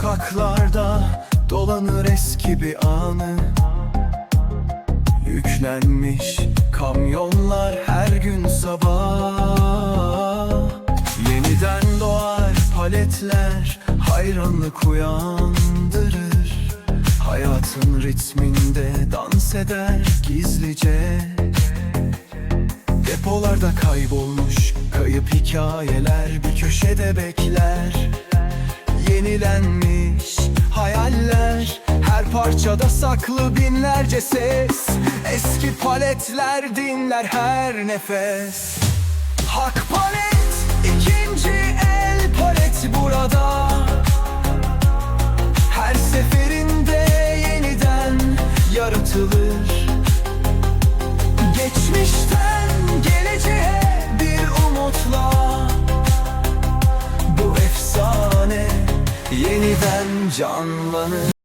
Sokaklarda dolanır eski bir anı. Yüklenmiş kamyonlar her gün sabah. Yeniden doğar paletler hayranlık uyandırır. Hayatın ritminde dans eder gizlice. Depolarda kaybolmuş kayıp hikayeler bir köşede bekler Yenilenmiş hayaller. Her parçada saklı binlerce ses. Eski paletler dinler her nefes. Hak palet ikinci el palet burada. Her seferinde yeniden yaratılır yeniden canlanır